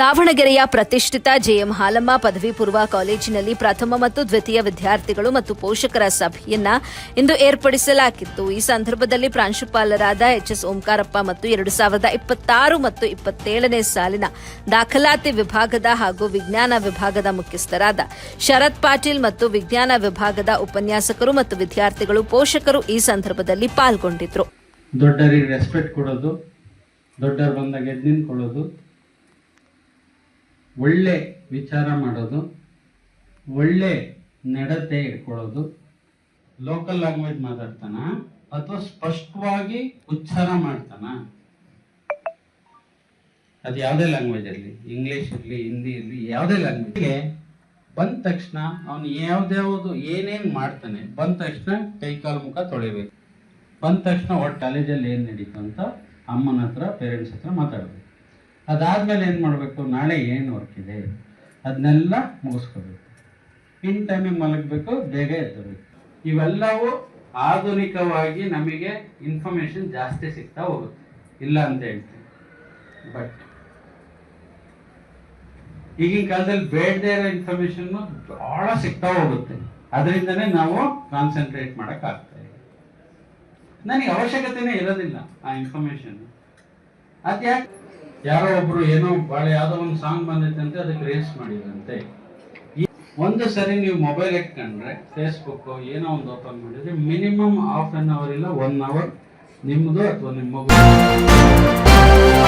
ದಾವಣಗೆರೆಯ ಪ್ರತಿಷ್ಠಿತ ಜೆಎಂ ಹಾಲಮ್ಮ ಪದವಿ ಪೂರ್ವ ಕಾಲೇಜಿನಲ್ಲಿ ಪ್ರಥಮ ಮತ್ತು ದ್ವಿತೀಯ ವಿದ್ಯಾರ್ಥಿಗಳು ಮತ್ತು ಪೋಷಕರ ಸಭೆಯನ್ನ ಇಂದು ಏರ್ಪಡಿಸಲಾಗಿತ್ತು. ಈ ಸಂದರ್ಭದಲ್ಲಿ ಪ್ರಾಂಶುಪಾಲರಾದ ಎಚ್ಎಸ್ ಓಂಕಾರಪ್ಪ ಮತ್ತು ಎರಡು ಸಾವಿರದ ಇಪ್ಪತ್ತಾರು ಮತ್ತು ಇಪ್ಪತ್ತೇಳನೇ ಸಾಲಿನ ದಾಖಲಾತಿ ವಿಭಾಗದ ಹಾಗೂ ವಿಜ್ಞಾನ ವಿಭಾಗದ ಮುಖ್ಯಸ್ಥರಾದ ಶರತ್ ಪಾಟೀಲ್ ಮತ್ತು ವಿಜ್ಞಾನ ವಿಭಾಗದ ಉಪನ್ಯಾಸಕರು ಮತ್ತು ವಿದ್ಯಾರ್ಥಿಗಳು ಪೋಷಕರು ಈ ಸಂದರ್ಭದಲ್ಲಿ ಪಾಲ್ಗೊಂಡಿದ್ರು. ದೊಡ್ಡರಿಗೆ ರೆಸ್ಪೆಕ್ಟ್ ಕೊಡೋದು ದೊಡ್ಡರು ಬಂದಾಗ ಎದ್ದು ನಿಂತ್ಕೊಳ್ಳೋದು ಒಳ್ಳೆ ವಿಚಾರ ಮಾಡೋದು, ಒಳ್ಳೆ ನಡತೆ ಇಟ್ಕೊಳ್ಳೋದು ಲೋಕಲ್ ಲ್ಯಾಂಗ್ವೇಜ್ ಮಾತಾಡ್ತಾನ, ಅಥವಾ ಸ್ಪಷ್ಟವಾಗಿ ಉಚ್ಚಾರ ಮಾಡ್ತಾನ. ಅದು ಯಾವುದೇ ಲ್ಯಾಂಗ್ವೇಜ್ ಇರಲಿ ಇಂಗ್ಲಿಷ್ ಇರಲಿ ಹಿಂದಿ ಇರಲಿ, ಯಾವುದೇ ಲ್ಯಾಂಗ್ವೇಜ್ಗೆ ಬಂದ ತಕ್ಷಣ ಅವನು ಯಾವ್ದ್ಯಾವುದು ಏನೇನು ಮಾಡ್ತಾನೆ, ಬಂದ ತಕ್ಷಣ ಕೈ ಕಾಲು ಮುಖ ತೊಳಿಬೇಕು. ಬಂದ ತಕ್ಷಣ ಒಟ್ಟು ಕಾಲೇಜಲ್ಲಿ ಏನು ನಡೀತು ಅಂತ ಅಮ್ಮನ ಹತ್ರ ಪೇರೆಂಟ್ಸ್ ಹತ್ರ ಮಾತಾಡಬೇಕು. ಅದಾದ್ಮೇಲೆ ಏನು ಮಾಡಬೇಕು? ನಾಳೆ ಏನು ವರ್ಕ್ ಇದೆ? ಅದನ್ನೆಲ್ಲ ಮುಗಿಸ್ಕೋಬೇಕು. ಇನ್ ಟೈಮಿಗೆ ಮಲಗಬೇಕು, ಬೇಗ ಎದ್ದಬೇಕು. ಇವೆಲ್ಲವೂ ಆಧುನಿಕವಾಗಿ ನಮಗೆ ಇನ್ಫಾರ್ಮೇಷನ್ ಜಾಸ್ತಿ ಸಿಗ್ತಾ ಹೋಗುತ್ತೆ. ಇಲ್ಲ ಅಂತ ಹೇಳ್ತೀನಿ. ಬಟ್ ಈಗಿನ ಕಾಲದಲ್ಲಿ ಬೇಡದೇ ಇರೋ ಇನ್ಫಾರ್ಮೇಶನ್ ಬಹಳ ಸಿಗ್ತಾ ಹೋಗುತ್ತೆ. ಅದರಿಂದನೇ ನಾವು ಕಾನ್ಸಂಟ್ರೇಟ್ ಮಾಡಕ್ ಆಗ್ತಾ ಇದೆ. ನನಗೆ ಅವಶ್ಯಕತೆನೇ ಇರೋದಿಲ್ಲ ಆ ಇನ್ಫಾರ್ಮೇಶನ್ ಅದ್ಯಾಕೆ ಯಾರೋ ಒಬ್ರು ಏನೋ ಭಾಳ ಯಾವ್ದೋ ಒಂದು ಸಾಂಗ್ ಬಂದೈತೆ ಅದಕ್ಕೆ ರೇಸ್ ಮಾಡಿದ್ರಂತೆ. ಒಂದು ಸರಿ ನೀವು ಮೊಬೈಲ್ ಇಟ್ಕೊಂಡ್ರೆ ಫೇಸ್ಬುಕ್ ಏನೋ ಒಂದು ಓಪನ್ ಮಾಡಿದ್ರೆ ಮಿನಿಮಮ್ ಹಾಫ್ ಅನ್ ಅವರ್ ಇಲ್ಲ ಒನ್ ಅವರ್ ನಿಮ್ಮದು ಅಥವಾ ನಿಮ್ಮ ಮಗು.